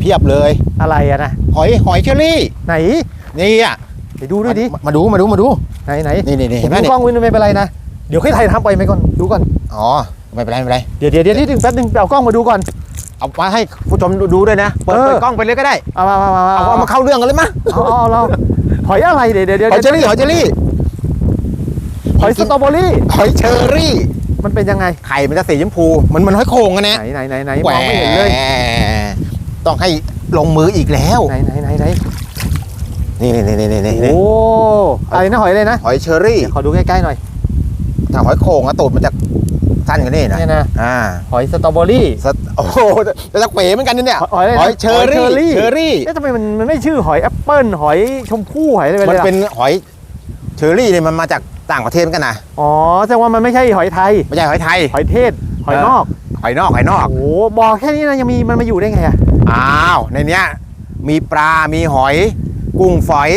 เพียบเลยอะไรอะนะหอยหอยเชอรี่ ไหนนี่อะไปดูด้วยดิมามาดูมาดูมาดูไหนไหนนี่นี่นี่ผเห็มนไหมดูเนี่ยกล้องวินไม่เป็นไรนะเดี๋ยวให้ไทยทำไปไหมก่อนดูก่อนอ๋อไม่เป็นไรไม่เป็นไรเดี๋ยวเดี๋ยวเดี๋ยวนิดนึงแป๊บนึงเอากล้องมาดูก่อนเอามาให้ผู้ชมดูดูด้วยนะเปิดเออเปิดกล้องไปเลยก็ได้เอามามามาเอาเอามาเข้าเรื่องกันเลยมะเอาเอาเอาเราหอยอะไรเดี๋ยวเดี๋ยวเดี๋ยวหอยเชอรี่หอยเชอรี่หอยสตรอเบอรี่หอยเชอรี่ มันเป็นยังไงไข่มันจะสีชมพูเหมันมันหอยโข่งกันไหนนะไหนไหนไหนมองไม่เห็นเลยแหม ต้องให้ลงมืออีกแล้วไหนไหนไหนไหนนี่นี่นี่นี่นี่โอ้อะไรนะหอยอะไรนะหอยเชอรี่เดี๋ยวขอดูใกล้ๆหน่อยถ้าหอยโข่งอะตูดมันจะสั้นกว่านี่นะเนี่ยนะอ่าหอยสตรอเบอรี่สตโอ้โหจะจะเป๋เหมือนกันนะเนี่ยหอยอะไรนะหอยเชอรี่หอยเชอรี่เชอรี่เอ๊ะทำไมมันมันไม่ชื่อหอยแอปเปิ้ลหอยชมพู่หอยอะไรไปมันเลยเป็นอะหอยเชอรี่เนี่ยมันมาจากต่างประเทศเหมือนกันนะอ๋อแสดงว่ามันไม่ใช่หอยไทยไม่ใช่หอยไทย หอยเทศหอยเออนอกหอยนอกหอยนอกโอ้โหบอกแค่นี้นะยังมีมันมาอยู่ได้ไงอะ อ้าวในเนี้ยมีปลา มีหอย กุ้งฝอย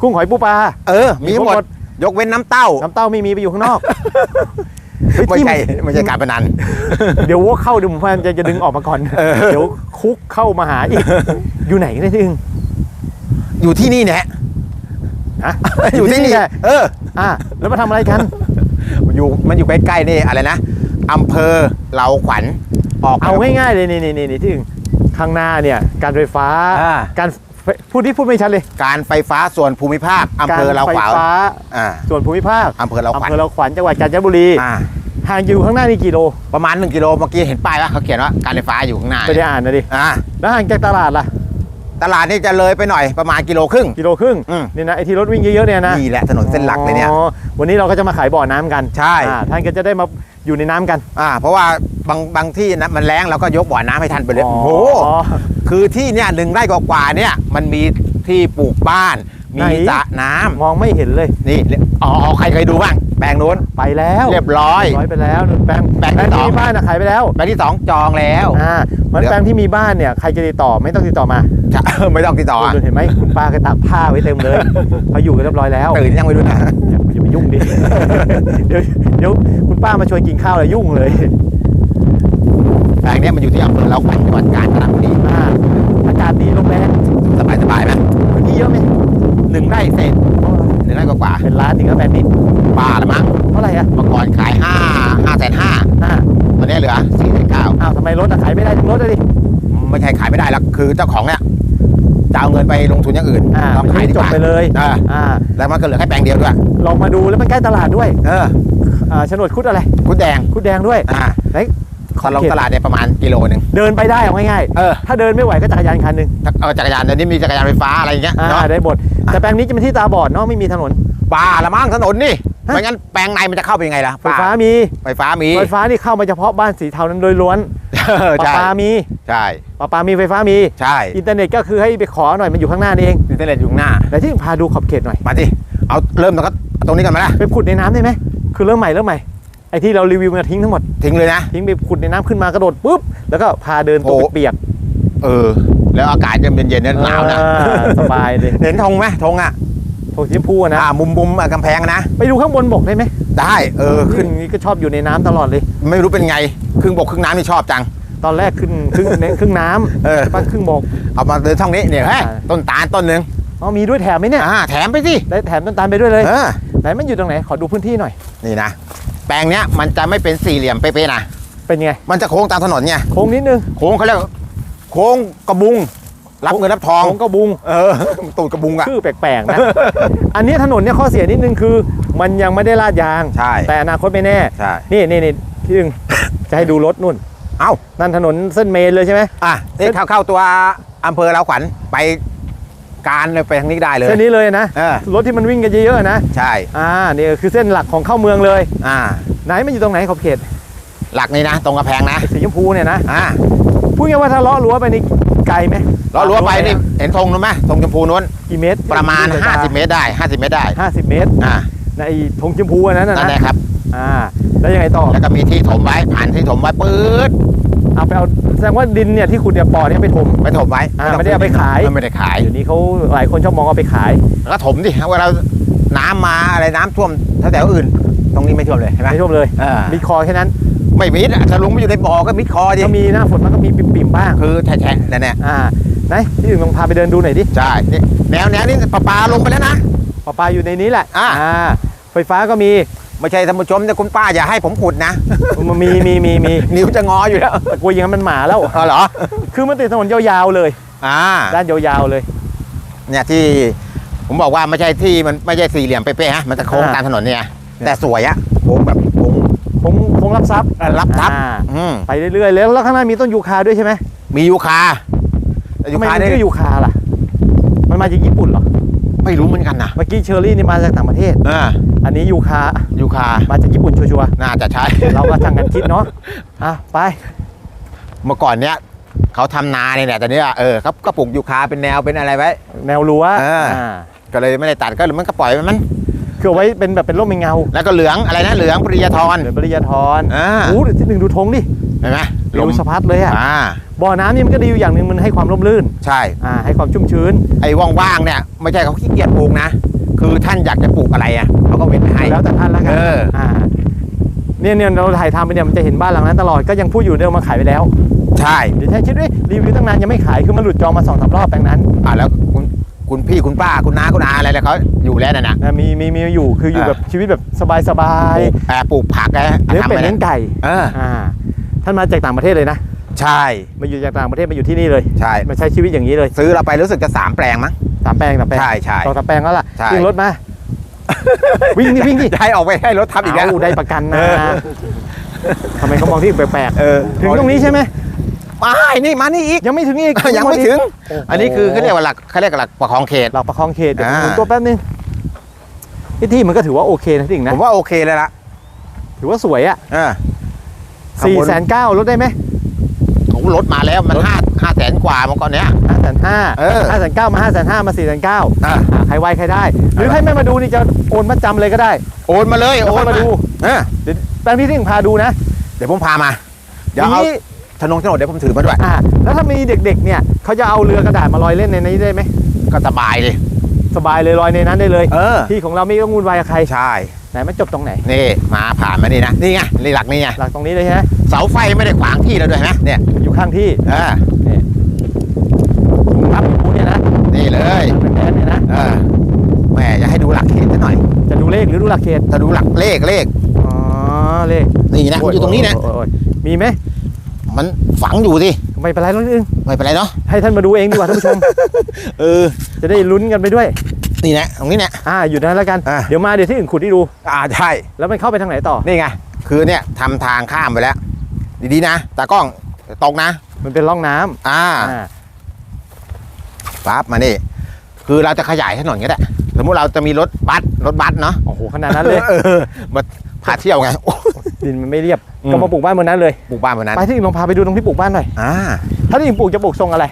กุ้งหอยปูปลา เออ มีหมด ยกเว้นน้ำเต้า น้ำเต้าไม่มีไปอยู่ข้างนอกเฮ้ยไม่ที่ใช่ไม่ใช่การพนัน เดี๋ยวว่าเข้าดูผมพยายามจะจะดึงออกมาก่อน เดี๋ยวคุกเข้ามาหาอีก อยู่ไหนเนี่ยที่อึงอยู่ที่นี่แหละฮะอยู่ที่นี่ไงเออ อะแล้วมาทำอะไรกัน อยู่มันอยู่ใกล้ๆนี่อะไรนะอำเภอเหลาขวัญ ออกเอาง่ายๆเลยนี่นี่นี่นี่ที่อึงข้างหน้าเนี่ยการไฟฟ้าอ่า การไฟพูดที่พูดไม่ชัดเลยการไฟฟ้าส่วนภูมิภาคอำเภอเหลาไฟขวัญฟ้า อ่าส่วนภูมิภาคอำเภอเหลาขวัญอำเภอเราขวัญจังหวัดกาญจนบุรีอ่าห่างอยู่ข้างหน้านี่กี่โลประมาณ 1กิโลเมื่อกี้เห็นป้ายว่าเขาเขียนว่าการไฟฟ้าอยู่ข้างหน้าไปได้อ่านนะดิอ่าแล้วห่างจากตลาดล่ะตลาดนี่จะเลยไปหน่อยประมาณกิโลครึ่ง กิโลครึ่งอืม นี่นะไอที่รถวิ่งเยอะๆเนี่ยนะนี่แหละถนนเส้นหลักเลยเนี่ย อ๋อวันนี้เราก็จะมาขายบ่อน้ำกันใช่ อ่าท่านก็จะได้มาอยู่ในน้ำกัน อ่าเพราะว่า บางบางที่นะมันแรงเราก็ยกบ่อน้ำให้ทันไปเลยอ๋อโอ้โหคือที่เนี่ยหนึ่งไร่กว่าๆเนี่ย มันมีที่ปลูกบ้าน มีไหน สระน้ำมองไม่เห็นเลยนี่อ๋อใครเคยดูบ้างแปลงนู้นไปแล้วเรียบร้อย ร้อยไปแล้วนู่นแปลงแปลงที่ที่สอง มีบ้านนะขายไปแล้วแปลงที่สองจองแล้ว อ่ามันเดี๋ยว แปลงที่มีบ้านเนี่ยใครจะติดต่อไม่ต้องติดต่อมาจะ ไม่ต้องติดต่ออะดูเห็นไหมคุณป้าก็ตากผ้าไว้เต็มเลยเขาอยู่กันเรียบร้อยแล้ว ตื่นยังไม่รู้นะอย่าอย่าไปยุ่งดิ เดี๋ยวเดี๋ยวคุณป้ามาชวนกินข้าวเลยยุ่งเลย แปลงเนี้ยมันอยู่ที่อำเภอเราขวัญจังหวัดกาญจนบุรีอ่าอากาศดีลมแรงสบายสบายๆไหมพื้นที่เยอะไหมหนึ่งไร่เศษหนึ่งไร่กว่าเป็นล้านถึงก็แปดนิดๆป้าละมั้งเท่าไหร่อะเมื่อก่อนขายห้าห้าแสนห้าอ่าตอนนี้เหลือสี่แสนเก้าอ้าวทำไมรถอะขายไม่ได้ทั้งรถเลยดิไม่ใช่ขายไม่ได้แล้วคือเจ้าของเนี่ยจะเอาเงินไปลงทุนอย่างอื่นอ่าต้องขายดีจกบว่าไปเลยอ่าอ่าแล้วมันก็เหลือแค่แปลงเดียวด้วยลองมาดูแล้วมันใกล้ตลาดด้วย เอออ่าโฉนดคุดอะไร คุดแดงคุดแดงด้วยอ่าไหน ตอนลงตลาดเนี่ยประมาณกิโลหนึ่งเดินไปได้เอาง่ายเออๆถ้าเดินไม่ไหวก็จักรยานคันหนึ่งถ้าเอาจักรยานเดี๋ยวนี้มีจักรยานไฟฟ้าอะไรอย่างเงี้ยอ่าเนาะได้หมดแต่แปลงนี้จะเป็นที่ตาบอดเนาะไม่มีถนน ป่าละมั้งถนนนี่ฮะ ไม่งั้นแปลงในมันจะเข้าไปยังไงล่ะไฟฟ้ามี ไฟฟ้ามีไฟฟ้านี่เข้ามาเฉพาะบ้านสีเทานั้นโดยล้วนเออปลาใช่ปลามีใช่ปลาปลามีไฟฟ้ามี ใช่อินเทอร์เน็ตก็คือให้ไปขอหน่อยมันอยู่ข้างหน้านี่เองอินเทอร์เน็ตอยู่ข้างหน้าแต่ที่พาดูขอบเขตหน่อย มาสิเอาเริ่มตรงก็ตรงนี้กันไหมล่ะไปขุดในน้ำได้ไหมคือเริ่มใหม่เริ่มใหม่ไอ้ที่เรารีวิวมาทิ้งทั้งหมดทิ้งเลยนะ ทิ้งไปขุดในน้ำขึ้นมากระโดดปุ๊บแล้วก็พาเดินตัวโอ้ เปียกเออ แล้วอากาศจะเย็นๆๆเนี่ยหนาวนะอ่าสบายเลยเห็นธงไหมธงอะโถสีชมพูอะนะ อ่ามุมมุมอะกำแพงนะ ไปดูข้างบนบกได้ไหมได้ เออขึ้นนี่ก็ชอบอยู่ในน้ำตลอดเลย ไม่รู้เป็นไง ครึ่งบกครึ่งน้ำนี่ชอบจัง ตอนแรกขึ้นครึ่งในครึ่งน้ำเออบ้างครึ่งบก เอามาเดินช่องนี้เนี่ยเฮ้ยอ่า ต้นตาลต้นหนึ่งอ๋อมีด้วยแถมไหมเนี่ยอ่าแถมไปสิได้แถมต้นตาลไปด้วยเลยเออไหนมันอยู่ตรงไหนขอดูพื้นที่หน่อยนี่นะ แปลงเนี้ยมันจะไม่เป็นสี่เหลี่ยมเป๊ะๆนะเป็นไง มันจะโค้งตามถนนไงโค้งนิดนึงโค้งเขาเรียกโค้งกระบุง รับเงินรับทองโค้งกระบุงเออตูดกระบุงอะชื่อแปลกๆนะ อันนี้ถนนเนี่ยข้อเสียนิดนึงคือ มันยังไม่ได้ลาดยาง ใช่แต่อนาคตไม่แน่ ใช่นี่นี่นี่ที่นึงจะให้ดูรถนู่น เอ้านั่นถนนเส้นเมนเลยใช่ไหมอะนี่เข้าเข้าตัวอำเภอเราขวัญไป การเลยไปทางนี้ได้เลย เส้นนี้เลยนะเออ รถที่มันวิ่งกันเยอะๆนะใช่ อ่านี่คือเส้นหลักของเข้าเมืองเลย อ่า ไหนมันอยู่ตรงไหนขอบเขตหลักนี่นะ ตรงกระแพงนะไอ้สีชมพูเนี่ยนะอ่าพูดง่ายๆว่าถ้าเลาะรั้วไปนี่ไกลไหมเรารั้วไปนี่เห็นธงนู้นไหมธงชมพูนู้น กี่เมตรประมาณ 50 เมตรได้ 50 เมตรได้ ห้าสิบเมตรอ่า ในะไอ้ธงชมพูอันนั้นนะนั่นแหนะละครับ อ่า แล้วยังไงต่อ แล้วก็มีที่ถมไว้ผ่านที่ถมไว้ปื๊ด เอาไปเอาแสดงว่าดินเนี่ยที่ขุดเนี่ยปอเนี่ยไปถม ไปถมไว้อ่าต้องไม่ได้เอาไปขาย ไม่ได้ขายเดี๋ยวนี้เขาหลายคนชอบมองเอาไปขายแล้วก็ถมดิเวลาน้ำมาอะไรน้ำท่วมแถวๆอื่น ตรงนี้ไม่ท่วมเลยใช่ไหมไม่ท่วมเลยเออมีคอแค่นั้น ไม่มิดอะถ้าลงไปอยู่ในบ่อก็มิดคอดิก็มีหน้าฝนมันก็มีปิ่มๆบ้างคือแฉะๆนั่นแหละอ่าไหนที่อื่นลองพาไปเดินดูหน่อยดิใช่นี่แนวแนวนี้ปลาปลาลงไปแล้วนะปลาปลาอยู่ในนี้แหละอ่าไฟฟ้าก็มี ไม่ใช่ท่านผู้ชมแต่คุณป้าอย่าให้ผมขุดนะ มันมีมีมีมีนิ้วจะงออยู่แล้วแต่กลัวอยังนั้นมันหมาแล้วอ๋อเหรอคือมันติดถนนยาวๆเลย อ่าด้านยาวๆเลย เนี่ยที่ผมบอกว่าไม่ใช่ที่มันไม่ใช่สี่เหลี่ยมเป๊ะๆฮะมันจะโค้งอ่า ตามถนนเนี่ยแต่สวยอะโค้งแบบโค้งคงคงรับทรัพย์รับทับอ่าอืมไปเรื่อยๆแล้วแล้วข้างหน้ามีต้นยูคาด้วยใช่ไหมมียูคาแต่ยูทำไมคามันเนี่ยชื่อยูคาล่ะ มันมาจากญี่ปุ่นเหรอ ไม่รู้เหมือนกันนะเมื่อกี้เชอร์รี่นี่มาจากต่างประเทศอ่าอันนี้ยูคายูคามาจากญี่ปุ่นชัวร์น่าจะใช่ๆเราก็ช่างกันคิดเนาะอะไป เมื่อก่อนเนี้ยเขาทำนาเนี่ยแหละแต่เนี้ยเออเขาก็ปลูกยูคาเป็นแนวเป็นอะไรไว้ แนวรั้วอ่าอ่าก็เลยไม่ได้ตัดก็เลยมันก็ปล่อยมันคือเอาไว้เป็นแบบเป็นร่มเป็นเงา แล้วก็เหลืองอะไรนะเหลืองปริยทรเหมือนปริยาธรอ่าโอ้ที่หนึ่งดูธงดิเห็นไหมลลมมสะพัดเลยอะอ่า บ่อน้ำนี่มันก็ดีอยู่อย่างหนึ่งมันให้ความร่มรื่นใช่ อ่าให้ความชุ่มชื้นไอ้ว่างๆเนี่ยไม่ใช่เขาขี้เกียจปลูกนะ คือท่านอยากจะปลูกอะไรอะเขาก็เว้นให้ แล้วแต่ท่านแล้วกัเอออ่าเนี่ยเนี่ยเราถ่ายทำไปเนี่ยมันจะเห็นบ้านหลังนั้นตลอดก็ยังพูดอยู่เดิมมาขายไปแล้วใช่ เดี๋ยวแท้คิดด้วยรีวิวตั้งนานยังไม่ขายคือมันหลุดจองมาสองสามรอบแปลงนั้นอ่าแล้วคุณคุณพี่คุณป้าคุณน้าคุณอาอะไรแล้วเขาอยู่แล้วน่ะนะ นะมีมีมีอยู่คืออยู่อ่า แบบชีวิตแบบสบายสบาปยลูกแอบปลูกผักนะเลี้ยงทำเป็ดไปเลี้ยงไก่เอออ่าท่านมาจากต่างประเทศเลยนะ ใช่ มาอยู่จากต่างประเทศมาอยู่ที่นี่เลยใช่ มาใช้ชีวิตอย่างนี้เลยซื้อเราไปรู้สึกจะสามแปลงมั้ง สามแปลงสามแปลงใช่ใช่สองสามแปลงแล้วล่ะใช่ วิ่งรถมา วิ่งดิวิ่งดิจะให้ออกไปให้รถทับอีกแล้ว เอาได้ประกันนะเออ ทำไมเขามองที่แปลกเออๆถึงตรงนี้ใช่ไหมไม่นี่มานี่อีก ยังไม่ถึงอีกยังไม่ถึง โโหอันนี้คือเขาเรียกว่าหลักเขาเรียกว่าหลักประคองเขตเราประคองเขตเดี๋ยวผมอ่า หมุนตัวแป๊บนึงที่ที่มันก็ถือว่าโอเคนะที่นะผมว่าโอเคเลยละถือว่าสวยอะเออสี่ข้างบแสนเก้าลดได้ไหม เขาลดมาแล้วมันห้าห้าแสนกว่าเมื่อก่อนเนี้ย ห้าแสนห้าเออห้าแสนเก้ามาห้าแสนห้ามาสี่แสนเก้าอะ ใครไวใครได้ หรือใครไม่มาดูนี่จะโอนมาจำเลยก็ได้โอนมาเลยแล้วโอค่อนยมาดูเออเดี๋ยวแปลงที่ที่หนึ่งพาดูนะเดี๋ยวผมพามา เดี๋ยวทีเอานี้ถนนถนนเดี๋ยวผมถือมาด้วยอ่าแล้วถ้ามีเด็กๆเนี่ยเขาจะเอาเรือกระดาษมาลอยเล่นในนี้ได้ไหมก็สบายเลย สบายเลยลอยในนั้นได้เลยเออ ที่ของเราไม่ต้องวุ่นวายกับใครใช่ ไหนมันจบตรงไหน นี่มาผ่านมานี่นะ นี่ไงนี่หลักนี่ไง หลักตรงนี้เลยใช่ไหมเสาไฟไม่ได้ขวางที่เราด้วยนะเนี่ยอยู่ข้างที่เออครับกูเนี่ยนะนี่เลยเป็นแดนเนี่ยนะเออแหมจะให้ดูหลักเขตซะหน่อย จะดูเลขหรือดูหลักเขตถ้าดูหลักเลขเลขอ๋อเลขนี่นะมันอยู่ตรงนี้นะโโโอ้ยมีไหมมันฝังอยู่สิ ไม่เป็นไรหรอกนิดนึงไม่เป็นไรเนาะให้ท่านมาดูเองดีกว่าท่านผู้ชม เออ จะได้ลุ้นกันไปด้วย นี่นะตรงนี้เนี่ย อ่าอยู่นั้นแล้วกัน อ่าเดี๋ยวมาเดี๋ยวที่อื่นขุดให้ดู อ่าใช่แล้วมันเข้าไปทางไหนต่อ นี่ไง คือเนี่ยทำทางข้ามไปแล้ว ดีๆนะตากล้องตกนะ มันเป็นร่องน้ำอ่าอ่าปั๊บมานี่ คือเราจะขยายถนนก็ได้สมมุติเราจะมีรถบัสรถบัสเนาะโอ้โหขนาดนั้นเลย เออมาพาเที่ยวไงโอ้ ดินมันไม่เรียบอืม ก็มาปลูกบ้านบนนั้นเลยปลูกบ้านวันนั้นไปที่อื่นลองพาไปดูตรงที่ปลูกบ้านหน่อยอ่าถ้าที่อื่นปลูกจะปลูกทรงอะไร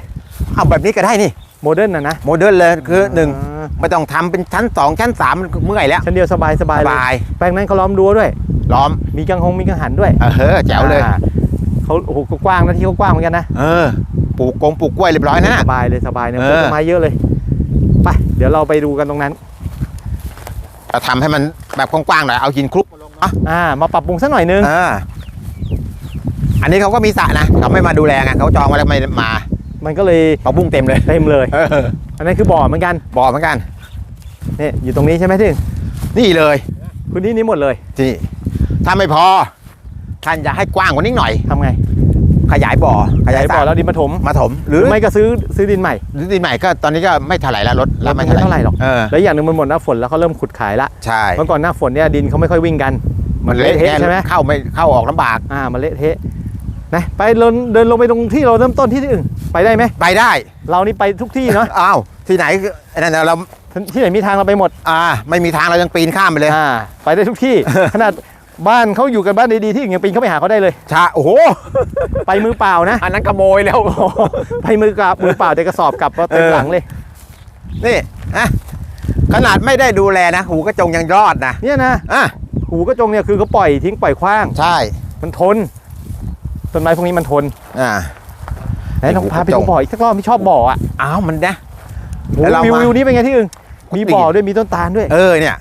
เอาแบบนี้ก็ได้นี่โมเดิร์นนะนะโมเดิร์นเลยคือหนึ่งาไม่ต้องทำเป็นชั้นสองชั้นสามมันเมื่อยแล้วชั้นเดียวสบายสบายสเลยบายแปลงนั้นเขาล้อมรั้วด้วย ล้อม มีกังหงมีกังหันด้วยเออเฮ้อแจ๋วเลย อ่าเขาโอ้โหกว้างนะที่เขากว้างเหมือนกันนะเออปลูกกงปลูกกล้วยเรียบร้อยนะ สบายเลยสบายเนี่ยเอปอลูกต้นไม้เยอะเลยไปเดี๋ยวเราไปดูกันตรงนั้นเราทำให้มันแบบกว้างๆหน่อยเอาหินคลุก มาลงเนาะอ่ามาปรับปรุงสักหน่อยนึงเอออันนี้เขาก็มีสระนะเขาไม่มาดูแลไงเขาจองไว้แล้วไม่มามันก็เลยเขาบุ้งเต็มเลยเต็มเลยเอออันนั้นคือบ่อเหมือนกันบอกเหมือนกันนี่อยู่ตรงนี้ใช่ไหมที่นี่เลยพื้นที่นี้หมดเลยที่ถ้าไม่พอ ท่านอยากให้กว้างกว่านี้หน่อยทำไง ขยายบ่อขยายบ่บ่ออแล้วดินมาถมมาถมหหรืรืออไม่ก็ซื้อซื้อดินใหม่หรือดินใหม่ก็ตอนนี้ก็ไม่เท่าไหร่แล้วรถแล้วไม่ไม่เท่าไหร่หรอกเออแล้วอย่างหนึ่งมันหมดหน้าฝนแล้วเขาเริ่มขุดขายละใช่เมื่อก่อนหน้าฝนเนี่ยดินเขาไม่ค่อยวิ่งกัน มันเละเละเทะแน่ใช่ไหมเข้าไม่เข้าออกลำบากอ่ามันเละเทะนะไปเดินเดินลงไปตรงที่เราเริ่มต้นที่อื่นไปได้ไหมไปได้ เรานี่ไปทุกที่เนาะอ้าวที่ไหนคือไอ้นั่นนะเราที่ไหนมีทางเราไปหมด อ่า ไม่มีทางเรายังปีนข้ามไปเลยอ่าไปได้ทุกที่ ขนาดบ้านเขาอยู่กันบ้านดีๆที่อื่นยังปีนเข้าไปหาเขาได้เลยชาโอ้โหไปมือเปล่านะอันนั้นขโมยแล้วไปมือกลับมือเปล่าแต่กระสอบกลับมาเต็มเออหลังเลยนี่อะขนาดไม่ได้ดูแลนะ หูกระจงยังรอดนะเนี่ยนะอะ หูกระจงเนี่ยคือเขาปล่อยทิ้งปล่อยขว้าง ใช่ มันทน ต้นไม้พวกนี้มันทนอ่าไหนลองพาไปหูกระจดูงบ่ออีกสักรอบไม่ชอบบ่ออะอ้าวมันนะโอ้แล้วเราวิวมาวิวนี้เป็นไงที่อื่นมีตีบ่อด้วยมีต้นตาลด้วย เออเนี่ย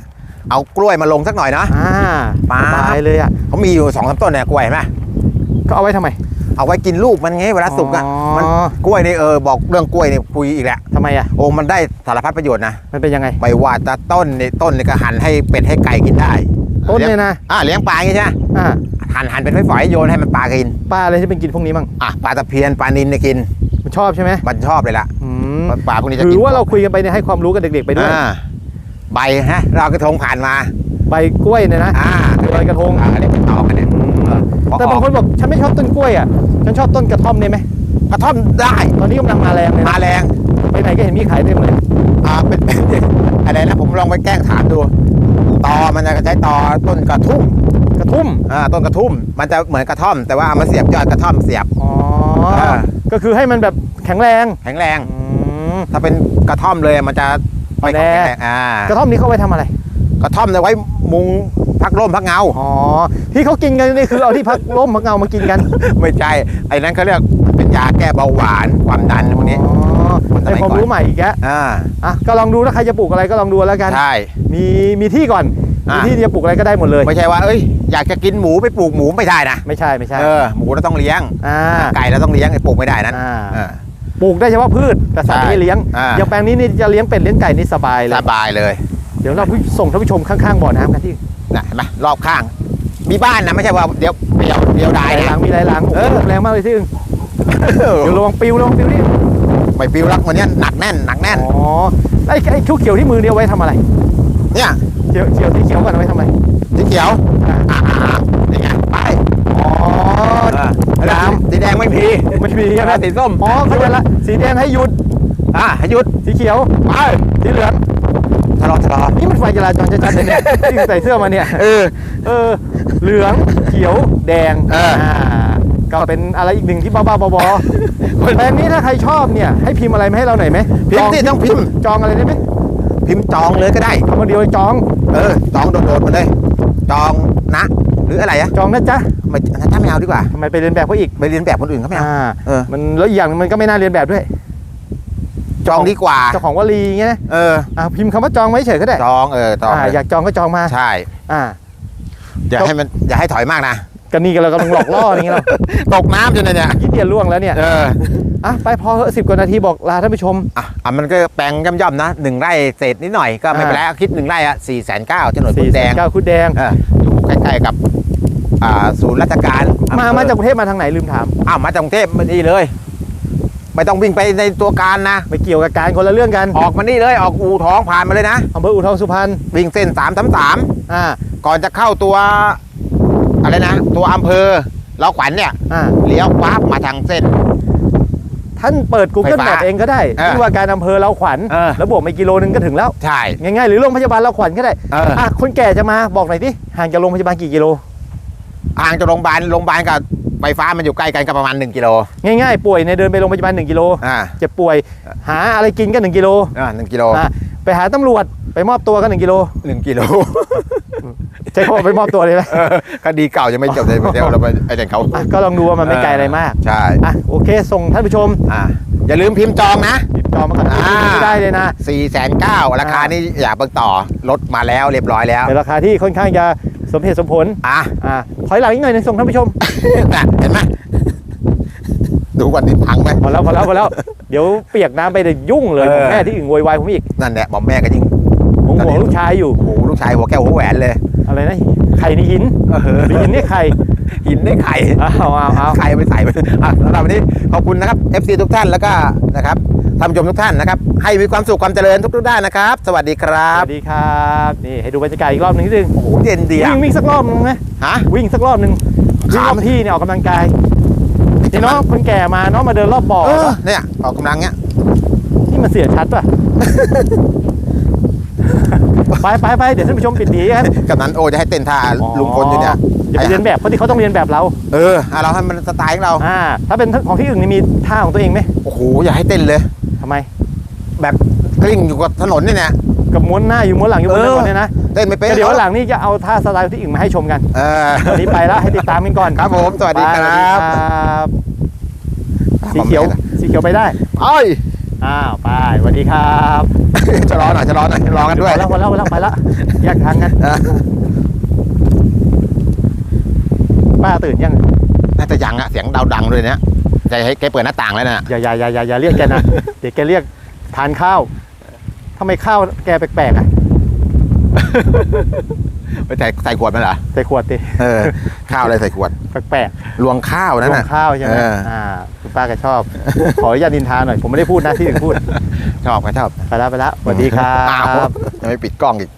เอากล้วยมาลงสักหน่อยนะอ่าป๊าบสบายเลยอะเขามีอยู่สองสามต้นเนี่ยกล้วยเห็นไหมก็เอาไว้ทำไม เอาไว้กินลูกมันไงเวลาสุกอะอ๋อมันกล้วยนี่เออบอกเรื่องกล้วยนี่คุยอีกแล้วทำไมอะโอ้มันได้สารพัดประโยชน์นะมันเป็นยังไงไม่ว่าจะต้นนี่ต้นนี่ก็หั่นให้เป็ดให้ไก่กินได้ ต้นเนี่ยนะอ่าเลี้ยงปลาอย่างงี้ใช่ไหมอ่าหั่นหั่นเป็นฝอยๆโยนให้มันปลากิน ปลาอะไรที่เป็นกินพวกนี้มั่งอะปลาตะเพียนปลานินเนี่ยกิน มันชอบใช่ไหมมันชอบเลยล่ะอืมปลาพวกนี้จะหกินรือว่าเราคุยกันไปเนี่ยให้ความรู้กับเด็กๆไปด้วยอ่าใบฮะเรากระทงผ่านมา ใบกล้วยเนี่ยนะอ่าลอยกระทงอ่าเรียกเป็นตอกกันเนี่ยพอแต่บางออกคนบอกฉันไม่ชอบต้นกล้วยอะฉันชอบต้นกระท่อมเนี่ยไหมกระท่อมได้ตอนนี้กำลังมาแรงเลยมานะแรงไปไหนก็เห็นมีขายเต็มเลยอ่าเป็นอะไรนะผมลองไปแกล้งถามดู ตอมันจะใช้ตอต้นกระทุ่มกระทุ่มอ่าต้นกระทุ่มมันจะเหมือนกระท่อม แต่ว่าเอามาเสียบยอดกระท่อมเสียบ อ๋ออ่า ก็คือให้มันแบบแข็งแรงแข็งแรง อืม ถ้าเป็นกระท่อมเลยมันจะไม่แข็งแรงอ่ากระท่อมนี้เขาไว้ทำอะไร กระท่อมเนี่ยไว้มุงพักร่มพักเงา อ๋อ ที่เขากินกันนี่คือเอาที่พักร่มพักเงามากินกัน ไม่ใช่ไอ้นั้นเขาเรียกเป็นยาแก้เบาหวานความดันพวกนี้อ๋อคน สมัยได้ความก่อนรู้ใหม่อีกแล้วอ่าอะก็ลองดูถ้าใครจะปลูกอะไรก็ลองดูแล้วกันใช่มีมีที่ก่อนมีอะที่จะปลูกอะไรก็ได้หมดเลย ไม่ใช่ว่าเอ้ยอยากจะกินหมูไปปลูกหมูไม่ได้นะไม่ใช่ไม่ใช่เออหมูเราต้องเลี้ยงอ่าไก่เราต้องเลี้ยงไอ้ปลูกไม่ได้นั้นอ่าเออปลูกได้เฉพาะพืชแต่สัตว์ใช่ไม่ให้เลี้ยงอ่าอย่างแปลงนี้นี่จะเลี้ยงเป็ดเลี้ยงไก่นี่สบายเลสยบายเลย เดี๋ยวเราส่งท่านผู้ชมข้างๆบ่อน้ำกันที่นะเห็นไหมรอบข้าง มีบ้านนะไม่ใช่ว่าเดี๋ยวเดียวเดียวดายหลายหลันะงมีหลายหลังโอ้เอโหอแรงมากเลยที่อื่นเดี๋ยวระวังปิวระวังปิวนี่ ไม่ปิวรักวันนี้หนักแน่นหนักแน่น อ๋อไอ้ไอ้ชุกเขียวที่มือเนี่ยเอาไว้ทำอะไร เนี่ยเขียวเขียวสีเขียวก่อนเอาไว้ทำอะไร สีเขียวอ่าอ่านี่ไงไปอ๋อน้ำสีแดงไม่มีไม่มีใช่ไหมสีส้มอ๋อเข้าใจละสีแดงให้หยุดอ่าให้หยุดสีเขียวไปสีเหลืองชะลอชะลอนี่มันไฟจราจรชัดๆเลยเนี่ยที่ใส่เสื้อมาเนี่ยเออเออเหลืองเขียวแดงเอออ่ ก็เป็นอะไรอีกหนึ่งที่บ้าๆบอๆแบรนด์นี้ถ้าใครชอบเนี่ยให้พิมพ์อะไรมาให้เราหน่อยไหมพิมพ์สิต้องพิมพ์จองอะไรได้ไหมพิมพ์จองเลยก็ได้คำว่าเดียวจอง เออจองโดดๆมาเลย จองนะ หรืออะไรอะจองนะจ๊ะไม่ถ้าไม่เอาดีกว่าทำไมไปเรียนแบบเขาอีกไปเรียนแบบคนอื่นเขาไม่เอาอ่าเออมันแล้วอีกอย่างหนึ่งมันก็ไม่น่าเรียนแบบด้วย จองดีกว่าเจ้าของวลีเงี้ยเอออ่าพิมพ์คำว่าจองไว้เฉยก็ได้จองเออจองอ่าเลยอยากจองก็จองมาใช่ อ่าอย่าให้มันอย่าให้ถอยมากนะ ก็นี่ก็เรากำลังหลอกล่ออย่างเงี้ยเราตกน้ำจนเนี่ยคิดเดียนล่วงแล้วเนี่ยเอออะไปพอเหอะสิบกว่านาทีบอกลาท่านผู้ชมอะอะมันก็แปลงย่อมๆนะหนึ่งไร่เศษนิดหน่อยก็ไม่เป็นไรคิดหนึ่งไร่อะสี่แสนเก้าโฉนดสี่คุณแดงเก้าคุดแดงเอออยู่ใกล้ๆกับอ่าศูนย์ราชการมาอำเภอมาจากกรุงเทพมาทางไหนลืมถามอ้าวมาจากกรุงเทพมันนี่เลยไม่ต้องวิ่งไปในตัวการนะไม่เกี่ยวกับการคนละเรื่องกัน ออกมานี่เลยออกอู่ท้องผ่านมาเลยนะอำเภออู่ทองสุพรรณวิ่งเส้นสามสามสามอ่าก่อนจะเข้าตัว อะไรนะ ตัวอำเภอเราขวัญเนี่ยอ่าเลี้ยวปั๊บมาทางเส้น ท่านเปิด Google ไฟฟ้า Map เองก็ได้เออที่ว่าการอำเภอเราขวัญเออ แล้วบวกไปกิโลนึงก็ถึงแล้ว ใช่ ง่ายๆ หรือโรงพยาบาลเราขวัญก็ได้เอออะคนแก่จะมาบอกหน่อยดิห่างจากโรงพยาบาลกี่กิโลห่างจากโรงพยาบาลโรงพยาบาลกับไฟฟ้ามันอยู่ใกล้กันก็ประมาณ 1 กิโลง่ายๆ ป่วยเนี่ยเดินไปโรงพยาบาล 1 กิโล อ่าเจ็บป่วย หาอะไรกินก็ 1 กิโลอ่าหนึ่งกิโลอะไปหาตำรวจไปมอบตัวก็ 1 กิโล หนึ่งกิโล ใช่เขาบอกไปมอบตัวเลยไหมเออคดีเก่ายังไม่จบเลยเดี๋ยวเราไปไอ้เด็กเขาอะก็ลองดูว่ามันไม่ไกลอะไรมากใช่อะโอเค ส่งท่านผู้ชมอ่าอย่าลืมพิมพ์จองนะติดต่อมาก่อนอ่า ไม่ได้เลยนะ 4ี่แสนเก้าราคานี่อย่าเบิกต่อรถมาแล้วเรียบร้อยแล้วในราคาที่ค่อนข้างจะสมเหตุสมผลอะ อ่าถอยหลังอีกหน่อยหนึงส่งท่านผู้ชมน่ะเห็นไหมดูก่อนดิพังไหมพอแล้วพอแล้วพอแล้วเดี๋ยวเปียกน้ำไปเดี๋ยวยุ่งเลยเออผมแม่ที่อื่นโวยวายผมอีกนั่นแหละหมอมแม่ก็ยิ่ง ผมห่วงตอนนี้ลูกชายอยู่ โอ้โหลูกชายหัวแก้วหัวแหวนเลย อะไรนะไข่ในหินเออหรือหินนี่ไข่หินได้ไข่อ้าวอ้าวอ้าวไข่ไปใส่ไปอะสำหรับวันนี้ขอบคุณนะครับ FC ทุกท่านแล้วก็นะครับท่านผู้ชมทุกท่านนะครับ ให้มีความสุขความเจริญทุกๆด้านนะครับ สวัสดีครัสบวัสดีครับนี่ให้ดูบรรยากาศอีกรอบหนึงนิดนึงโอ้โหเย็นดีอะวิ่งวิ่งสักรอบหนึงไหมฮะวิ่งสักรอบหนึงวิ่งครัรบอบที่เนี่ยออกกำลังกายนี่น้องคนแก่มาน้องมาเดินรอบบ่อเออเนี่ยออกกำลังเนี้ยนี่มันเสียชัดป่ะ ไปไปไปเดี๋ยวท่านผู้ชมปิดดีกันกำนันโอจะให้เต้นท่าลุงพลอยู่เนี่ยอย่าไปเรียนแบบเพราะที่เขาต้องเรียนแบบเรา เอออะเราให้มันสไตล์ของเราอ่าถ้าเป็นของที่อื่นนี่มีท่าของตัวเองไหมโอ้โหอย่าให้เต้นเลยทำไม แบบกลิ้งอยู่กับถนนนี่เนี่ยกับม้วนหน้าอยู่ม้วนหลังอยู่บนถนนเนี่ยนะเต้นไม่เป็นก็เดี๋ยววันหลังนี่จะเอาท่าสไตล์ที่อื่นมาให้ชมกันเออวันนี้ไปแล้วให้ติดตามกันก่อนครับผมสวัสดีคไปรับบสีเขียวสีเขียวไปได้เอ้ยอ้าวไปสวัสดีครับ จะรอหน่อยจะรอหน่อยจะรอกันด้วยพอแล้วพอแล้วพอแล้วไปแล้วแยกทางกันเออป้าตื่นยังน่าจะยังอะเสียงดาวดังด้วยเนี่ยจะให้แกเปิดหน้าต่างแล้วนะอย่าอย่าอย่าอย่าอย่าเรียกแกนะเดี๋ยวแกเรียกทานข้าวทำไมข้าวแกแปลกๆอะไปใส่ใส่ขวดมันเหรอใส่ขวดดิเออข้าวอะไรใส่ขวดแปลกรวงข้าวๆนั่นรวน่ะงข้าวใช่ไหมเอออ่า คุณป้าแกชอบ ขออนุญาตนินทาหน่อย ผมไม่ได้พูดนะที่อื่นพูด ชอบก็ชอบ ไปแล้วไปแล้วสวัสดีครัอ้าวบ ยังไม่ปิดกล้องอีก